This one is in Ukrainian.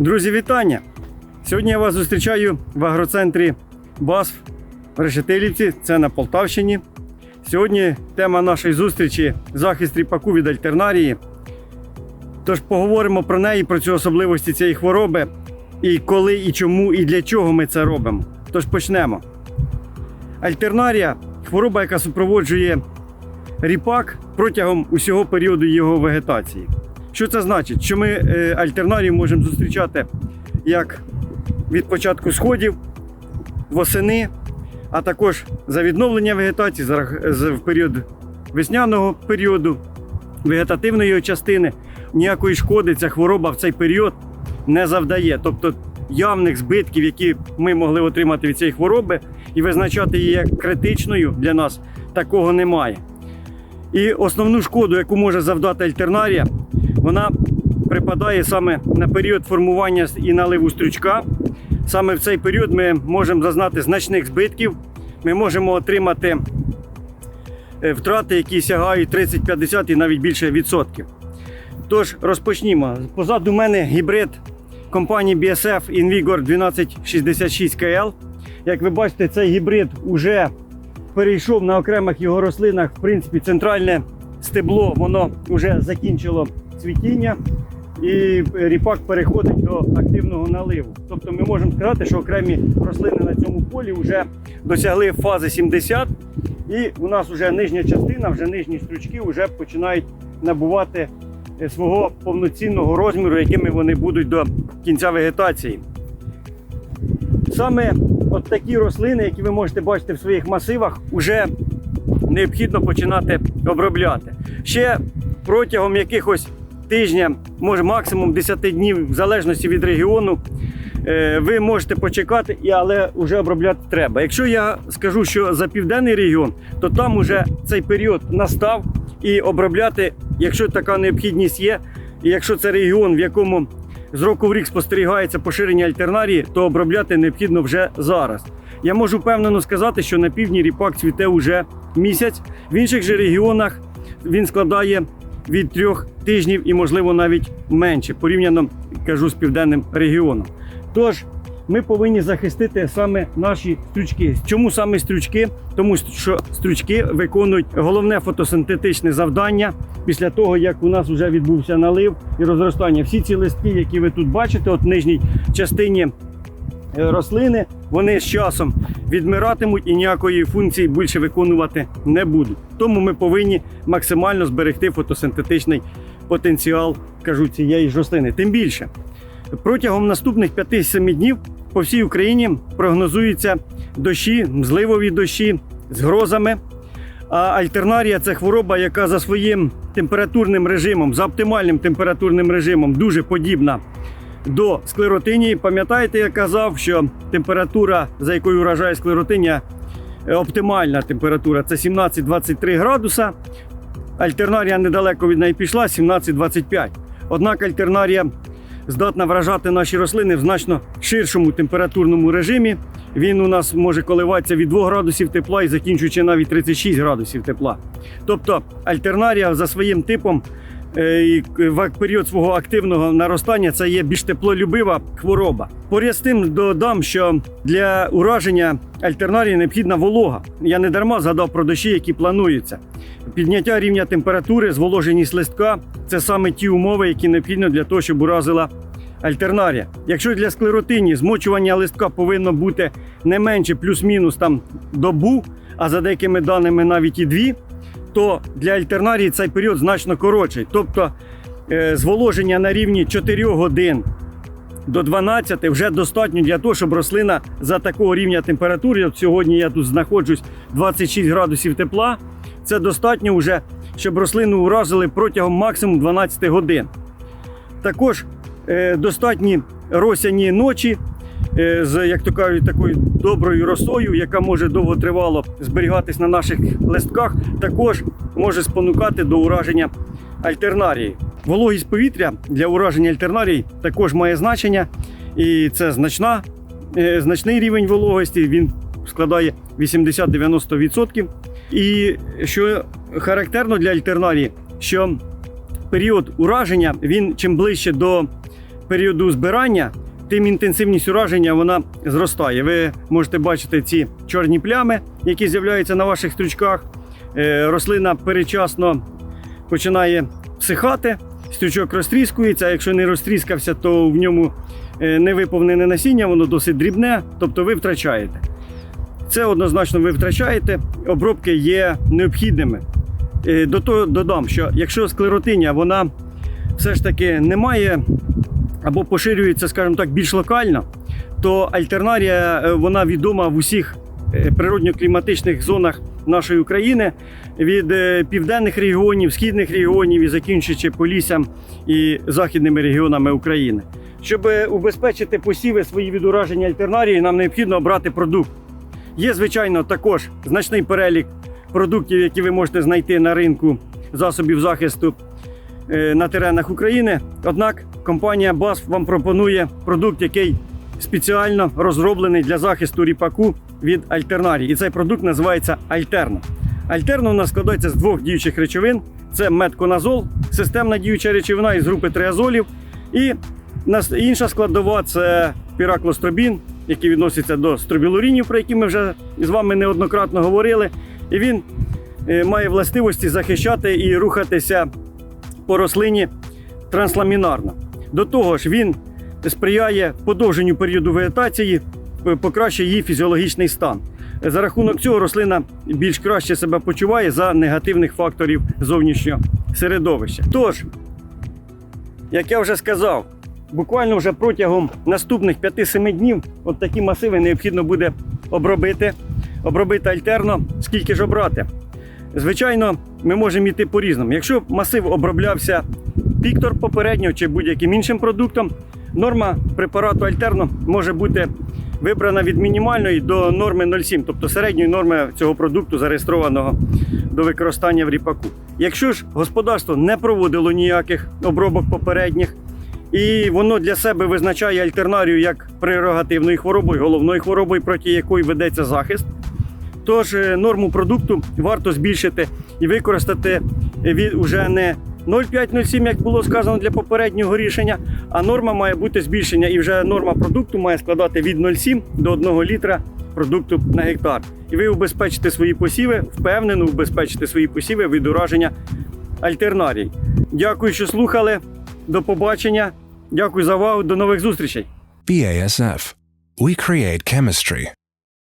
Друзі, вітання! Сьогодні я вас зустрічаю в агроцентрі БАСФ в Решетилівці, це на Полтавщині. Сьогодні тема нашої зустрічі захист ріпаку від альтернарії. Тож поговоримо про неї, про цю особливості цієї хвороби, і коли, і чому, і для чого ми це робимо. Тож почнемо. Альтернарія хвороба, яка супроводжує ріпак протягом усього періоду його вегетації. Що це значить? Що ми е, альтернарію можемо зустрічати як від початку сходів, восени, а також за відновлення вегетації, в період весняного періоду, вегетативної частини. Ніякої шкоди ця хвороба в цей період не завдає. Тобто явних збитків, які ми могли отримати від цієї хвороби, і визначати її як критичною для нас, такого немає. І основну шкоду, яку може завдати альтернарія, вона припадає саме на період формування і наливу стрючка. Саме в цей період ми можемо зазнати значних збитків. Ми можемо отримати е, втрати, які сягають 30, 50 і навіть більше відсотків. Тож розпочнімо. Позаду мене гібрид компанії BSF Invigor 1266 KL. Як ви бачите, цей гібрид вже перейшов на окремих його рослинах. В принципі, центральне стебло воно вже закінчило цвітіння, і ріпак переходить до активного наливу. Тобто ми можемо сказати, що окремі рослини на цьому полі вже досягли фази 70, і у нас вже нижня частина, вже нижні стручки вже починають набувати е, свого повноцінного розміру, якими вони будуть до кінця вегетації. Саме от такі рослини, які ви можете бачити в своїх масивах, вже необхідно починати обробляти. Ще протягом якихось тижня, може максимум 10 днів, в залежності від регіону, е, ви можете почекати, але вже обробляти треба. Якщо я скажу, що за південний регіон, то там уже цей період настав і обробляти, якщо така необхідність є, і якщо це регіон, в якому з року в рік спостерігається поширення альтернарії, то обробляти необхідно вже зараз. Я можу впевнено сказати, що на півдні ріпак цвіте вже місяць. В інших же регіонах він складає від трьох тижнів і, можливо, навіть менше, порівняно кажу з південним регіоном. Тож ми повинні захистити саме наші стрючки. Чому саме стрючки? Тому що стрючки виконують головне фотосинтетичне завдання після того, як у нас вже відбувся налив і розростання. Всі ці листки, які ви тут бачите, от в нижній частині рослини, вони з часом відмиратимуть і ніякої функції більше виконувати не будуть. Тому ми повинні максимально зберегти фотосинтетичний потенціал кажу, цієї ж рослини. Тим більше, протягом наступних 5-7 днів по всій Україні прогнозуються дощі, зливові дощі з грозами. А альтернарія це хвороба, яка за своїм температурним режимом, за оптимальним температурним режимом, дуже подібна до склеротинії. Пам'ятаєте, я казав, що температура, за якою вражає склеротинія, е, оптимальна температура це 17-23 градуса. Альтернарія недалеко від неї пішла 17-25. Однак альтернарія здатна вражати наші рослини в значно ширшому температурному режимі. Він у нас може коливатися від 2 градусів тепла і закінчуючи навіть 36 градусів тепла. Тобто альтернарія за своїм типом і в період свого активного наростання це є більш теплолюбива хвороба. Поряд з тим додам, що для ураження альтернарії необхідна волога. Я не дарма згадав про дощі, які плануються. Підняття рівня температури, зволоженість листка це саме ті умови, які необхідні для того, щоб уразила альтернарія. Якщо для склеротині змочування листка повинно бути не менше плюс-мінус там добу, а за деякими даними навіть і дві, то для альтернарії цей період значно коротший. Тобто е, зволоження на рівні 4 годин до 12 вже достатньо для того, щоб рослина за такого рівня температури, от сьогодні я тут знаходжусь 26 градусів тепла, це достатньо вже, щоб рослину уразили протягом максимум 12 годин. Також е, достатні росяні ночі з, як то кажуть, такою доброю росою, яка може довготривало зберігатись на наших листках, також може спонукати до ураження альтернарії. Вологість повітря для ураження альтернарії також має значення, і це значна, е, значний рівень вологості. Він складає 80-90%. І що характерно для альтернарії, що період ураження він чим ближче до періоду збирання, тим інтенсивність ураження вона зростає. Ви можете бачити ці чорні плями, які з'являються на ваших стрючках. Е, Рослина перечасно починає всихати, стрючок розтріскується. Якщо не розтріскався, то в ньому е, не виповнене насіння, воно досить дрібне, тобто ви втрачаєте. Це однозначно ви втрачаєте. Обробки є необхідними. Е, До того додам, що якщо склеротиня вона все ж таки не має або поширюється, скажімо так, більш локально, то альтернарія е, вона відома в усіх е, природньо-кліматичних зонах нашої України від е, південних регіонів, східних регіонів і закінчуючи поліссям і західними регіонами України. Щоб убезпечити посіви свої від ураження альтернарії, нам необхідно обрати продукт. Є, звичайно, також значний перелік продуктів, які ви можете знайти на ринку засобів захисту на теренах України. Однак компанія BASF вам пропонує продукт, який спеціально розроблений для захисту ріпаку від альтернарії. І цей продукт називається Альтерна. Альтерна у нас складається з двох діючих речовин: це метконазол, системна діюча речовина із групи триазолів. І інша складова це піраклостробін, який відноситься до стробілурінів, про які ми вже з вами неоднократно говорили. І він е, має властивості захищати і рухатися по рослині трансламінарно. До того ж, він сприяє подовженню періоду вегетації, покращує її фізіологічний стан. За рахунок цього рослина більш краще себе почуває за негативних факторів зовнішнього середовища. Тож, як я вже сказав, буквально вже протягом наступних 5-7 днів от такі масиви необхідно буде обробити, обробити альтерно, скільки ж обрати. Звичайно, ми можемо йти по-різному. Якщо масив оброблявся піктор попередньо чи будь-яким іншим продуктом, норма препарату альтерно може бути вибрана від мінімальної до норми 0,7, тобто середньої норми цього продукту, зареєстрованого до використання в ріпаку. Якщо ж господарство не проводило ніяких обробок попередніх, і воно для себе визначає альтернарію як прерогативною хворобою, головною хворобою, проти якої ведеться захист, Тож е, норму продукту варто збільшити і використати від уже не 0,5-0,7, як було сказано для попереднього рішення, а норма має бути збільшення, і вже норма продукту має складати від 0,7 до 1 літра продукту на гектар. І ви убезпечите свої посіви, впевнено убезпечите свої посіви від ураження альтернарій. Дякую, що слухали. До побачення. Дякую за увагу. До нових зустрічей. BASF. We create chemistry.